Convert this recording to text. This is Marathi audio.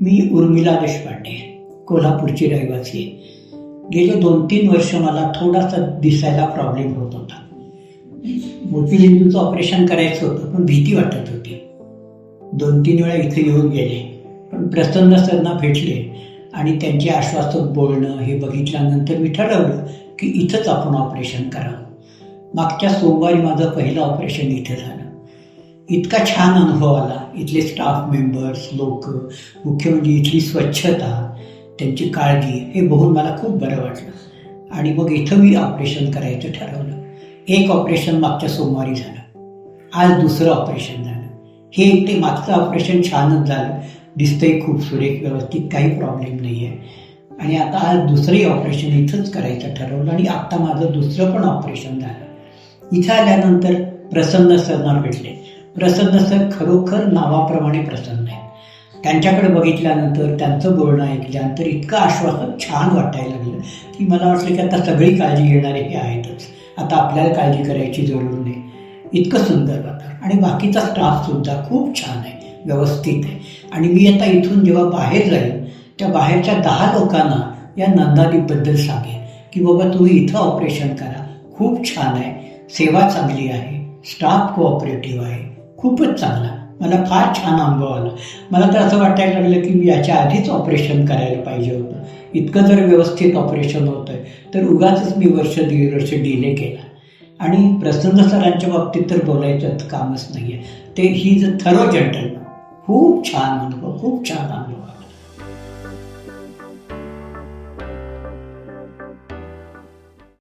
मी उर्मिला देशपांडे कोल्हापूरची रहिवासी आहे. गेले दोन तीन वर्ष मला थोडासा दिसायला प्रॉब्लेम होत होता. मोतीबिंदूचं ऑपरेशन करायचं होतं पण भीती वाटत होती. दोन तीन वेळा इथे येऊन गेले पण प्रसन्न सरना भेटले आणि त्यांचे आश्वासक बोलणं हे बघितल्यानंतर मी ठरवलं की इथंच आपण ऑपरेशन करावं. मागच्या सोमवारी माझं पहिलं ऑपरेशन इथे झालं. इतका छान अनुभव आला. इथले स्टाफ मेंबर्स लोक मुख्य म्हणजे इथली स्वच्छता त्यांची काळजी हे बघून मला खूप बरं वाटलं. आणि मग इथं मी ऑपरेशन करायचं ठरवलं. एक ऑपरेशन मागच्या सोमवारी झालं. आज दुसरं ऑपरेशन झालं. हे एक ते मागचं ऑपरेशन छानच झालं. दिसतंय खूप सुरेख व्यवस्थित काही प्रॉब्लेम नाही आहे आणि आता आज दुसरंही ऑपरेशन इथंच करायचं ठरवलं आणि आत्ता माझं दुसरं पण ऑपरेशन झालं. इथं आल्यानंतर प्रसन्न सरना भेटले. प्रसन्न सर खरोखर नावाप्रमाणे प्रसन्न आहेत. त्यांच्याकडे बघितल्यानंतर त्यांचं बोलणं ऐकल्यानंतर इतकं आश्वासन छान वाटायला लागलं की मला वाटलं की आता सगळी काळजी घेणारे हे आहेतच. आता आपल्याला काळजी करायची जरूर नाही. इतकं सुंदर वाटतं आणि बाकीचा स्टाफसुद्धा खूप छान आहे व्यवस्थित आहे. आणि मी आता इथून जेव्हा बाहेर जाईल त्या बाहेरच्या दहा लोकांना या नंदादीपबद्दल सांगेन की बाबा तुम्ही इथं ऑपरेशन करा. खूप छान आहे. सेवा चांगली आहे. स्टाफ कोऑपरेटिव्ह आहे. खूपच चांगला. मला फार छान अनुभव आला. मला तर असं वाटायला लागलं की मी याच्या आधीच ऑपरेशन करायला पाहिजे होतं. इतकं जर व्यवस्थित ऑपरेशन होतं तर उगाचच मी वर्ष दीड वर्ष डिले केला. आणि प्रसन्न सरांच्या बाबतीत तर बोलायचं कामच नाही आहे ते ही ज थरो जंटलमन खूप छान अनुभव खूप छान अनुभव